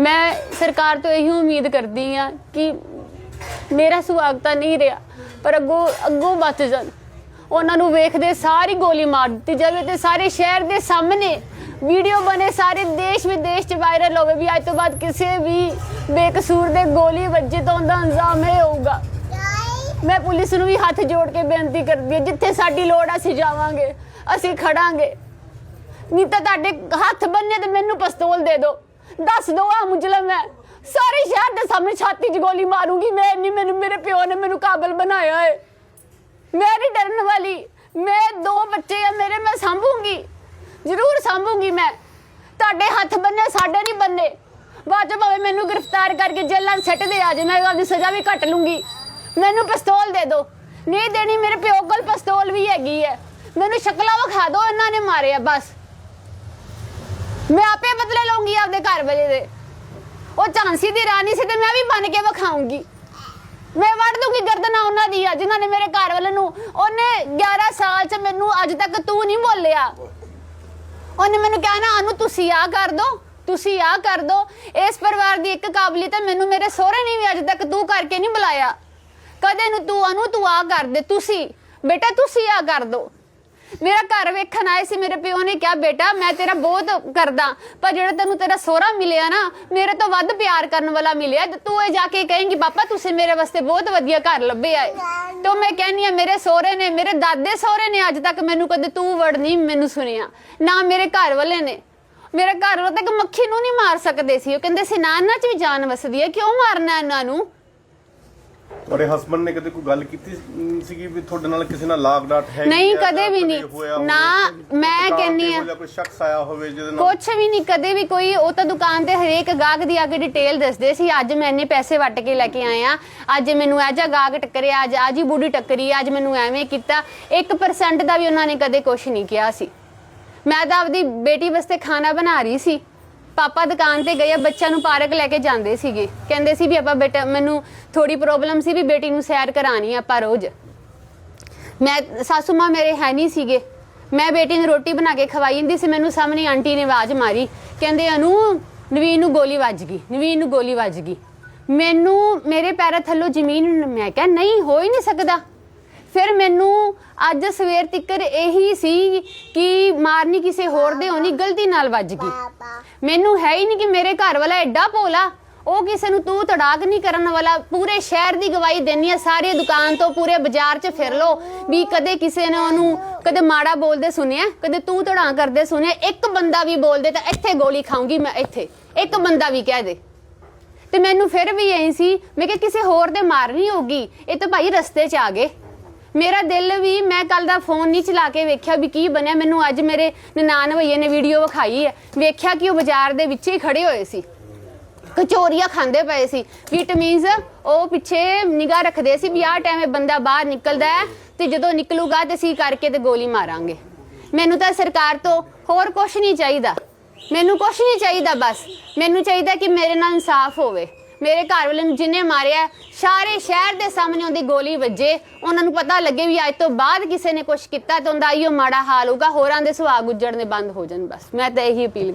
ਮੈਂ ਸਰਕਾਰ ਤੋਂ ਇਹੀ ਉਮੀਦ ਕਰਦੀ ਆ ਕਿ ਮੇਰਾ ਸੁਹਾਗ ਤਾਂ ਨਹੀਂ ਰਿਹਾ, ਪਰ ਅੱਗੋਂ ਅੱਗੋਂ ਬਚ ਜਾਣ। ਉਹਨਾਂ ਨੂੰ ਵੇਖਦੇ ਸਾਰੀ ਗੋਲੀ ਮਾਰ ਦਿੱਤੀ ਜਾਵੇ ਤੇ ਸਾਰੇ ਸ਼ਹਿਰ ਦੇ ਸਾਹਮਣੇ ਵੀਡੀਓ ਬਣੇ, ਸਾਰੇ ਦੇਸ਼ ਵਿਦੇਸ਼ ਚ ਵਾਇਰਲ ਹੋਵੇ ਵੀ ਅੱਜ ਤੋਂ ਬਾਅਦ ਕਿਸੇ ਵੀ ਬੇਕਸੂਰ ਦੇ ਗੋਲੀ ਵੱਜੇ ਤਾਂ ਉਹਦਾ ਅੰਜਾਮ ਇਹ ਹੋਊਗਾ। ਮੈਂ ਪੁਲਿਸ ਨੂੰ ਵੀ ਹੱਥ ਜੋੜ ਕੇ ਬੇਨਤੀ ਕਰਦੀ ਹਾਂ, ਜਿੱਥੇ ਸਾਡੀ ਲੋੜ ਅਸੀਂ ਜਾਵਾਂਗੇ, ਅਸੀਂ ਖੜਾਂਗੇ। ਨਹੀਂ ਤਾਂ ਤੁਹਾਡੇ ਹੱਥ ਬੰਨੇ ਤੇ ਮੈਨੂੰ ਪਿਸਤੌਲ ਦੇ ਦਿਓ। ਦੱਸ ਦੋ ਆ ਮੁਜਲਮ ਹੈ। ਸਾਰੇ ਸ਼ਹਿਰ ਦੇ ਸਾਹਮਣੇ ਛਾਤੀ 'ਚ ਗੋਲੀ ਮਾਰੂੰਗੀ। ਮੈਂ ਨਹੀਂ ਮੈਨੂੰ, ਮੇਰੇ ਪਿਓ ਨੇ ਮੈਨੂੰ ਕਾਬਲ ਬਣਾਇਆ ਹੈ। ਮੈਂ ਨਹੀਂ ਡਰਨ ਵਾਲੀ। ਮੈਂ ਦੋ ਬੱਚੇ ਆ, ਮੇਰੇ ਮੈਂ ਸੰਭੂੰਗੀ। ਜ਼ਰੂਰ ਸੰਭੂੰਗੀ ਮੈਂ। ਤੁਹਾਡੇ ਹੱਥ ਬੰਨੇ, ਸਾਡੇ ਨਹੀਂ ਬੰਨੇ। ਬਾਅਦ 'ਚੋਂ ਭਾਵੇਂ ਮੈਨੂੰ ਗ੍ਰਿਫਤਾਰ ਕਰਕੇ ਜੇਲ੍ਹਾਂ 'ਚ ਸੱਟ ਦੇ ਆ ਜੇ, ਮੈਂ ਉਹਦੀ ਸਜ਼ਾ ਵੀ ਕੱਟ ਲੂੰਗੀ। ਮੈਨੂੰ ਪਿਸਤੌਲ ਦੇ ਦਿਓ ਨਹੀਂ ਦੇਣੀ, ਮੇਰੇ ਪਿਓ ਕੋਲ ਪਿਸਤੌਲ ਵੀ ਹੈਗੀ ਹੈ। ਮੈਨੂੰ ਸ਼ਕਲਾਂ ਵਿਖਾ ਦਿਓ ਇਹਨਾਂ ਨੇ ਮਾਰਿਆ, ਬਸ। ਮੈਂ ਆਪੇ ਬਦਲੇ ਲਵਾਂਗੀ ਆਪਦੇ ਘਰ ਵਾਲੇ ਦੇ। ਉਹ ਝਾਂਸੀ ਦੀ ਰਾਣੀ ਸੀ ਤੇ ਮੈਂ ਵੀ ਬਣ ਕੇ ਵਿਖਾਉਂਗੀ ਮੈਂ ਵੜ ਦੂੰਗੀ ਗਰਦਨਾਂ ਉਹਨਾਂ ਦੀ ਜਿਨ੍ਹਾਂ ਨੇ ਮੇਰੇ ਘਰ ਵਾਲੇ ਨੂੰ ਉਹਨੇ 11 ਸਾਲ ਚ ਮੈਨੂੰ ਅੱਜ ਤੱਕ ਤੂੰ ਨਹੀਂ ਬੋਲਿਆ। ਉਹਨੇ ਮੈਨੂੰ ਕਿਹਾ ਨਾ, ਅਨੂ, ਤੁਸੀਂ ਆ ਕਰ ਦੋ, ਤੁਸੀਂ ਆ ਕਰ ਦੋ। ਇਸ ਪਰਿਵਾਰ ਦੀ ਇੱਕ ਕਾਬਲੀਅਤ ਹੈ, ਮੈਨੂੰ ਮੇਰੇ ਸਹੁਰੇ ਨੇ ਵੀ ਅੱਜ ਤੱਕ ਤੂੰ ਕਰਕੇ ਨਹੀਂ ਬੁਲਾਇਆ। ਕਦੇ ਨੂੰ ਤੂੰ, ਅਨੂ, ਤੂੰ ਆ ਕਰ ਦੇ, ਤੁਸੀਂ, ਬੇਟਾ, ਤੁਸੀਂ ਆ ਕਰ ਦੋ। ਮੇਰਾ ਘਰ ਵੇਖਣ ਆਏ ਸੀ, ਮੇਰੇ ਪਿਓ ਨੇ ਕਿਹਾ, ਬੇਟਾ, ਮੈਂ ਤੇਰਾ ਬਹੁਤ ਕਰਦਾ, ਪਰ ਜਿਹੜਾ ਤੈਨੂੰ ਤੇਰਾ ਸਹੁਰਾ ਮਿਲਿਆ ਨਾ, ਮੇਰੇ ਤੋਂ ਵੱਧ ਪਿਆਰ ਕਰਨ ਵਾਲਾ ਮਿਲਿਆ। ਤੇ ਤੂੰ ਇਹ ਜਾ ਕੇ ਕਹੇਂਗੀ, ਪਾਪਾ, ਤੁਸੀਂ ਮੇਰੇ ਵਾਸਤੇ ਬਹੁਤ ਵਧੀਆ ਘਰ ਲੱਭੇ ਆਏ। ਤੇ ਮੈਂ ਕਹਿੰਨੀ ਆ ਮੇਰੇ ਸਹੁਰੇ ਨੇ, ਮੇਰੇ ਦਾਦੇ ਸਹੁਰੇ ਨੇ ਅੱਜ ਤੱਕ ਮੈਨੂੰ ਕਦੇ ਤੂੰ ਵੜ ਨਹੀਂ ਮੈਨੂੰ ਸੁਣਿਆ, ਨਾ ਮੇਰੇ ਘਰ ਵਾਲੇ ਨੇ। ਮੇਰੇ ਘਰ ਵਾਲੇ ਤੱਕ ਮੱਖੀ ਨੂੰ ਨਹੀਂ ਮਾਰ ਸਕਦੇ ਸੀ। ਉਹ ਕਹਿੰਦੇ ਸੀ, ਨਾ, ਇਹਨਾਂ 'ਚ ਵੀ ਜਾਨ ਵਸਦੀ ਹੈ, ਕਿਉਂ ਮਾਰਨਾ ਇਹਨਾਂ ਨੂੰ? ਤੁਹਾਡੇ ਹਸਬੰਡ ਨੇ ਕਦੇ ਕੋਈ ਗੱਲ ਕੀਤੀ ਸੀਗੀ ਵੀ ਤੁਹਾਡੇ ਨਾਲ ਕਿਸੇ ਨਾਲ ਲਾਗ ਡਾਟ ਹੈ ਨਹੀਂ, ਕਦੇ ਵੀ ਨਹੀਂ। ਨਾ, ਮੈਂ ਕਹਿੰਨੀ ਆ- ਕੋਈ ਸ਼ਖਸ ਆਇਆ ਹੋਵੇ ਜਿਹਦੇ ਨਾਲ ਕੁਛ ਵੀ ਨਹੀਂ ਕਦੇ ਵੀ ਕੋਈ ਉਹ ਤਾਂ ਦੁਕਾਨ ਤੇ ਹਰੇਕ ਗਾਹਕ ਦੀ ਆ ਕੇ ਡਿਟੇਲ ਦੱਸਦੇ ਸੀ ਅੱਜ ਮੈਂ ਇੰਨੇ ਪੈਸੇ ਵੱਟ ਕੇ ਲੈ ਕੇ ਆਇਆ ਅੱਜ ਮੈਨੂੰ ਜਿਹਾ ਗਾਹਕ ਟੱਕਰਿਆ ਅੱਜ ਆਜੀ ਬੂੜੀ ਟੱਕਰੀ ਅੱਜ ਮੈਨੂੰ ਐਵੇਂ ਕੀਤਾ। 1% ਦਾ ਵੀ ਉਹਨਾਂ ਨੇ ਕਦੇ ਕੁਛ ਨਹੀਂ ਕਿਹਾ ਸੀ। ਮੈਂ ਤਾਂ ਆਪਦੀ ਬੇਟੀ ਵਾਸਤੇ ਖਾਣਾ ਬਣਾ ਰਹੀ ਸੀ। ਪਾਪਾ ਦੁਕਾਨ ਤੇ ਗਏ ਬੱਚਿਆਂ ਨੂੰ ਪਾਰਕ ਲੈ ਕੇ ਜਾਂਦੇ ਸੀਗੇ। ਕਹਿੰਦੇ ਸੀ ਵੀ ਆਪਾਂ ਬੇਟਾ, ਮੈਨੂੰ ਥੋੜੀ ਪ੍ਰੋਬਲਮ ਸੀ ਵੀ ਬੇਟੀ ਨੂੰ ਸੈਰ ਕਰਾਣੀ ਆ ਆਪਾਂ ਰੋਜ਼। ਮੈਂ, ਸਾਸੂ ਮਾਂ ਮੇਰੇ ਹੈ ਨਹੀਂ ਸੀਗੇ। ਮੈਂ ਬੇਟੀ ਨੂੰ ਰੋਟੀ ਬਣਾ ਕੇ ਖਵਾਈ ਜਾਂਦੀ ਸੀ, ਮੈਨੂੰ ਸਾਹਮਣੇ ਆਂਟੀ ਨੇ ਆਵਾਜ਼ ਮਾਰੀ। ਕਹਿੰਦੇ, ਅਨੂ, ਨਵੀਨ ਨੂੰ ਗੋਲੀ ਵੱਜ ਗਈ, ਨਵੀਨ ਨੂੰ ਗੋਲੀ ਵੱਜ ਗਈ। ਮੈਨੂੰ, ਮੇਰੇ ਪੈਰਾਂ ਥੱਲੋਂ ਜ਼ਮੀਨ, ਮੈਂ ਕਿਹਾ, ਨਹੀਂ, ਹੋ ਹੀ ਨਹੀਂ ਸਕਦਾ। ਫਿਰ ਮੈਨੂੰ ਅੱਜ ਸਵੇਰ ਤੱਕਰ ਇਹੀ ਸੀ ਕਿ ਮਾਰਨੀ ਕਿਸੇ ਹੋਰ ਦੇ ਹੋਣੀ ਗਲਤੀ ਨਾਲ ਵੱਜ ਗਈ। ਮੈਨੂੰ ਹੈ ਹੀ ਨਹੀਂ ਕਿ ਮੇਰੇ ਘਰ ਵਾਲਾ ਐਡਾ ਭੋਲਾ, ਉਹ ਕਿਸੇ ਨੂੰ ਤੂੰ ਤੜਾਕ ਨਹੀਂ ਕਰਨ ਵਾਲਾ, ਪੂਰੇ ਸ਼ਹਿਰ ਦੀ ਗਵਾਹੀ ਦੇਣੀ ਆ, ਸਾਰੀ ਦੁਕਾਨ ਤੋਂ ਪੂਰੇ ਬਾਜ਼ਾਰ 'ਚ ਫਿਰ ਲੋ ਵੀ ਕਦੇ ਕਿਸੇ ਨੇ ਉਹਨੂੰ ਕਦੇ ਮਾੜਾ ਬੋਲਦੇ ਸੁਣਿਆ, ਕਦੇ ਤੂੰ ਤੜਾ ਕਰਦੇ ਸੁਣਿਆ, ਇੱਕ ਬੰਦਾ ਵੀ ਬੋਲਦੇ ਤਾਂ ਇੱਥੇ ਗੋਲੀ ਖਾਉਂਗੀ ਮੈਂ ਇੱਥੇ, ਇੱਕ ਬੰਦਾ ਵੀ ਕਹਿ ਦੇ। ਤੇ ਮੈਨੂੰ ਫਿਰ ਵੀ ਐਂ ਸੀ, ਮੈਂ ਕਿ ਕਿਸੇ ਹੋਰ ਦੇ ਮਾਰਨੀ ਹੋਗੀ ਇਹ ਤਾਂ ਭਾਈ ਰਸਤੇ 'ਚ ਆ ਗਏ। ਮੇਰਾ ਦਿਲ ਵੀ, ਮੈਂ ਕੱਲ ਦਾ ਫੋਨ ਨਹੀਂ ਚਲਾ ਕੇ ਵੇਖਿਆ ਵੀ ਕੀ ਬਣਿਆ। ਮੈਨੂੰ ਅੱਜ ਮੇਰੇ ਨਨਾਣ ਭਈਏ ਨੇ ਵੀਡੀਓ ਵਿਖਾਈ ਹੈ। ਵੇਖਿਆ ਕਿ ਉਹ ਬਾਜ਼ਾਰ ਦੇ ਵਿੱਚ ਹੀ ਖੜੇ ਹੋਏ ਸੀ। ਕਚੋਰੀਆਂ ਖਾਂਦੇ ਪਏ ਸੀ। ਵਿਟਾਮਿਨਸ ਉਹ ਪਿੱਛੇ ਨਿਗਾਹ ਰੱਖਦੇ ਸੀ ਵੀ ਆਹ ਟਾਈਮ ਇਹ ਬੰਦਾ ਬਾਹਰ ਨਿਕਲਦਾ ਹੈ ਤੇ ਜਦੋਂ ਨਿਕਲੂਗਾ ਤੇ ਅਸੀਂ ਕਰਕੇ ਤੇ ਗੋਲੀ ਮਾਰਾਂਗੇ। ਮੈਨੂੰ ਤਾਂ ਸਰਕਾਰ ਤੋਂ ਹੋਰ ਕੁਝ ਨਹੀਂ ਚਾਹੀਦਾ। ਮੈਨੂੰ ਕੁਝ ਨਹੀਂ ਚਾਹੀਦਾ ਬਸ। ਮੈਨੂੰ ਚਾਹੀਦਾ ਕਿ ਮੇਰੇ ਨਾਲ ਇਨਸਾਫ ਹੋਵੇ। ਮੇਰੇ ਘਰ ਵਾਲੇ ਨੂੰ ਜਿੰਨੇ ਮਾਰਿਆ ਸਾਰੇ ਸ਼ਹਿਰ ਦੇ ਸਾਹਮਣੇ ਉਹਦੀ ਗੋਲੀ ਵੱਜੇ। ਉਹਨਾਂ ਨੂੰ ਪਤਾ ਲੱਗੇ ਵੀ ਅੱਜ ਤੋਂ ਬਾਅਦ ਕਿਸੇ ਨੇ ਕੁਝ ਕੀਤਾ ਤਾਂ ਉਹਦਾ ਆਈਓ ਮਾੜਾ ਹਾਲ ਹੋਊਗਾ, ਹੋਰਾਂ ਦੇ ਸੁਹਾਗ ਉੱਜੜਨੇ ਬੰਦ ਹੋ ਜਾਣ ਬਸ। ਮੈਂ ਤਾਂ ਇਹੀ ਅਪੀਲ